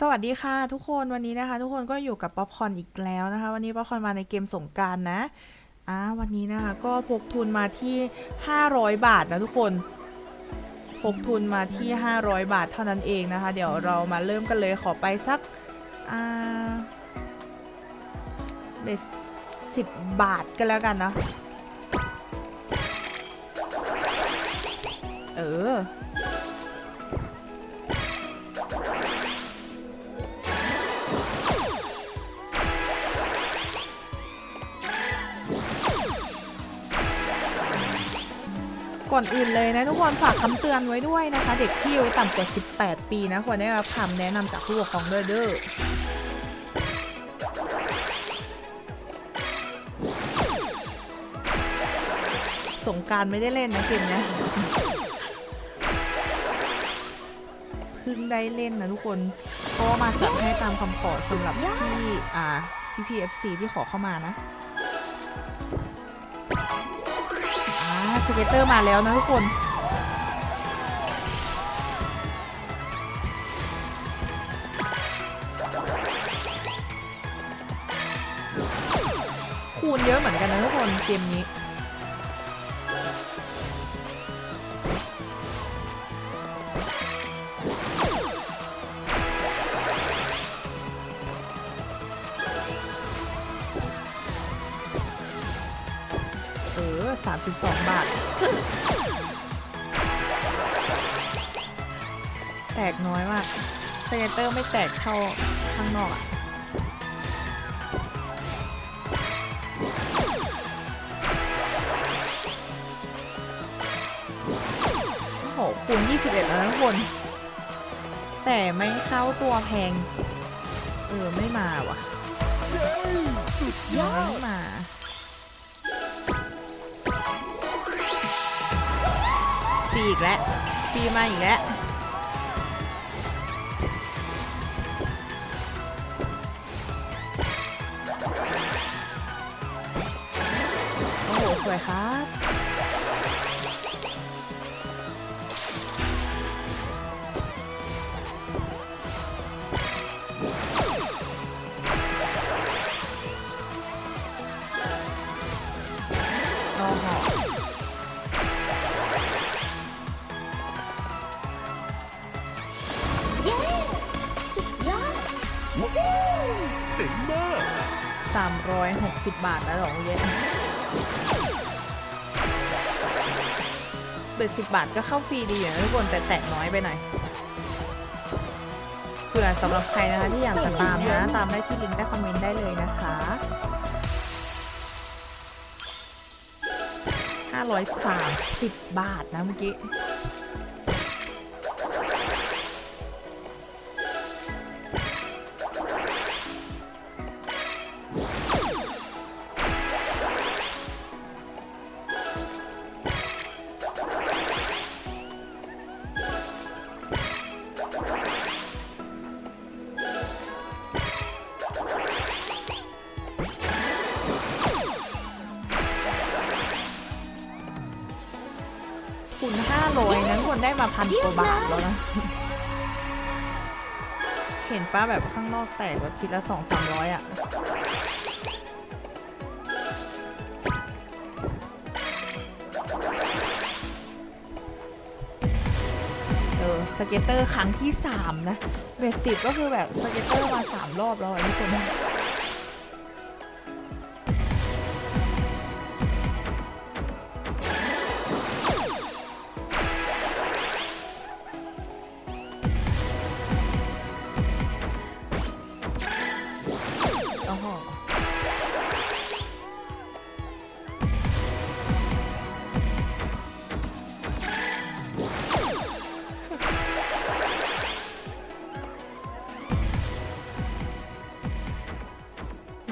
สวัสดีค่ะทุกคนวันนี้นะคะ ทุกคนก็อยู่กับป๊อปคอร์นอีกแล้วนะคะ วันนี้ป๊อปคอร์นมาในเกมสงการนะอ่าวันนี้นะคะ ก็พกทุนมาที่ 500 บาทนะทุกคนพกทุนมาที่ 500 บาทเท่านั้นเองนะคะ เดี๋ยวเรามาเริ่มกันเลยขอไปสักอ่าเบสสิบบาทกันแล้วกันนะเออ ก่อนอื่นเลยนะทุกคนฝากคำเตือนไว้ด้วยนะคะ เด็กที่อายุต่ำกว่า 18 ปีนะควรได้รับคำแนะนำจากผู้ปกครองด้วยเด้อสงการไม่ได้เล่นนะเกมเนี้ยเพิ่งได้เล่นนะทุกคนเพราะว่ามาจัดให้ตามคำขอสำหรับที่อ่าพี่พีเอฟซีที่ขอเข้ามานะ สเก็ตเตอร์มาแล้วนะทุกคนคูณเยอะเหมือนกันนะทุกคนเกมนี้ 32 บาท แตกน้อยมากสเกตเตอร์ไม่แตกเข้าข้างนอกอะโอ้โหคูณ21 แล้วนะทุกคน แต่ไม่เข้าตัวแพง เออ ไม่มาว่ะยังไม่มา อีกแล้วปีมาอีกแล้วโอ้โหสวยครับโอ้โห เจ๋งมาก 360 บาทแล้วเหรอเย้เบ็ดสิบบาทก็เข้าฟรีดีอยู่นะทุกคนแต่แตะน้อยไปหน่อยเผื่อสำหรับใครนะคะที่อยากจะตามนะ ตามได้ที่ลิงก์ใต้คอมเมนต์ได้เลยนะคะ530 บาทนะเมื่อกี้ คูณ500นั้นคนได้มาพันกว่าบาทแล้วนะ เห็นป้าแบบข้างนอกแตกแบบทีละสองสามร้อยอะเออสเก็ตเตอร์ครั้งที่สามนะ เบสสิบก็คือแบบสเก็ตเตอร์มาสามรอบแล้วอะทุกคน โอ้โห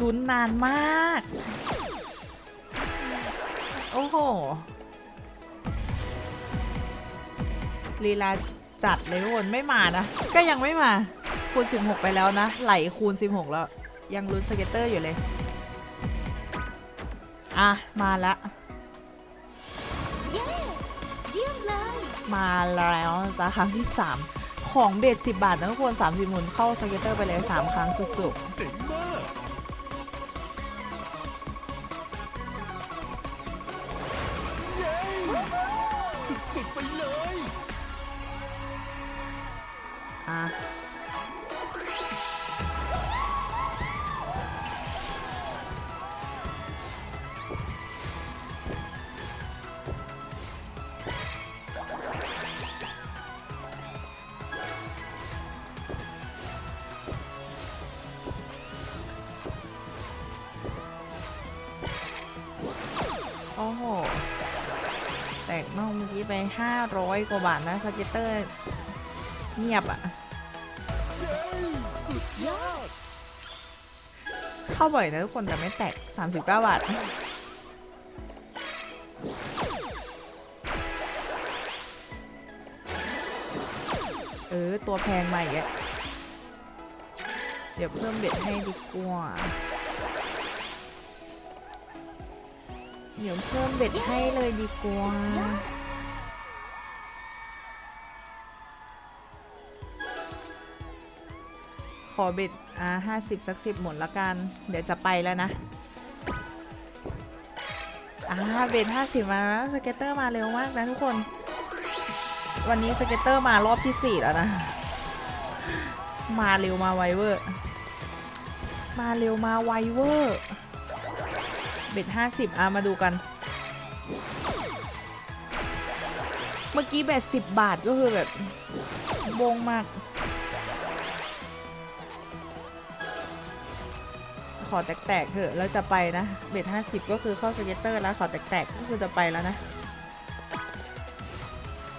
ลุ้นนานมาก โอ้โห ลีลาจัดเลยทุกคนไม่มานะ ก็ยังไม่มา คูณ 16 ไปแล้วนะ ไหลคูณ 16 แล้ว ยังลุ้นสเก็ตเตอร์อยู่เลย อะ มาละเย้เยี่ยมเลยมาแล้วนะจ้ะครั้งที่สามขของเบ็ดสิบบาทนะทุกคนสามสิบหมุนเข้าสเก็ตเตอร์ไปเลยสามครั้งจุกเจ๋งมากเย้สุดๆไปเลยๆอะ โอ้โห แตกนอกเมื่อกี้ไปห้าร้อยกว่าบาทนะสเก็ตเตอร์เงียบอะเย้สุดยอดเข้าบ่อยนะทุกคนแต่ไม่แตก 39 บาทเออ ตัวแพงใหม่อะเดี๋ยวเพิ่มเบ็ดให้ดีกว่า เดี๋ยวเพิ่มเบ็ดให้เลยดีกว่า ขอเบ็ดอ่าห้าสิบสักสิบหมดละกัน เดี๋ยวจะไปแล้วนะ อ่าเบ็ดห้าสิบมาแล้วสเก็ตเตอร์มาเร็วมากนะทุกคน วันนี้สเก็ตเตอร์มารอบที่สี่แล้วนะ มาเร็วมาไวเวอร์ มาเร็วมาไวเวอร์ เบ็ดห้าสิบอะมาดูกัน เมื่อกี้เบ็ดสิบบาทก็คือแบบบงมาก ขอแตกๆเถอะแล้วจะไปนะเบ็ดห้าสิบก็คือเข้าสเก็ตเตอร์แล้วขอแตกๆก็คือจะไปแล้วนะ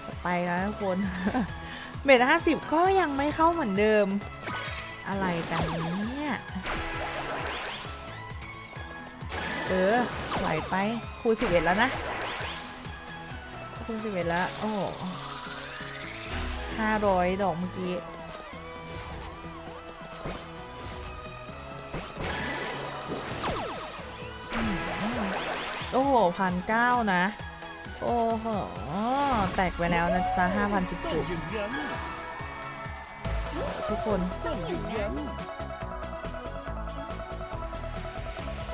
จะไปแล้วทุกคนเบ็ดห้าสิบก็ยังไม่เข้าเหมือนเดิม อะไรกันเนี่ ออไหวไปคูณสิบเอ็ดแล้วนะคูณสิบเอ็ดแล้ว โอ้ห้าร้อยดอกเมื่อกี้โอ้โหพันเก้านะ โอ้โห แตกไปแล้วนะจ๊ะห้าพันจุต้องกอย่างนั้นๆทุกคน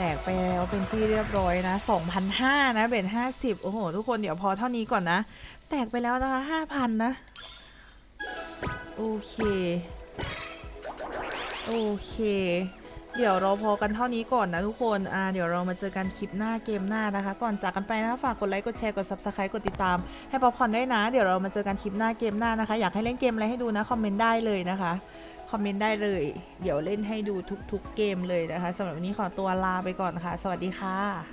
แตกไปแล้วเป็นที่เรียบร้อยนะ2,500นะเบ็ด50 โอ้โห ทุกคนเดี๋ยวพอเท่านี้ก่อนนะ แตกไปแล้วนะคะ5,000 นะ โอเค โอเค เดี๋ยวเราพอกันเท่านี้ก่อนนะทุกคน อ่า เดี๋ยวเรามาเจอกันคลิปหน้าเกมหน้านะคะ ก่อนจากกันไปนะฝากกดไลค์ กดแชร์ กด subscribe กดติดตาม ให้ป๊อปคอร์นด้วยนะ เดี๋ยวเรามาเจอกันคลิปหน้าเกมหน้านะคะ อยากให้เล่นเกมอะไรให้ดูนะ คอมเมนต์ได้เลยนะคะ คอมเมนต์ได้เลย เดี๋ยวเล่นให้ดูทุกๆเกมเลยนะคะสำหรับวันนี้ขอตัวลาไปก่อนค่ะ สวัสดีค่ะ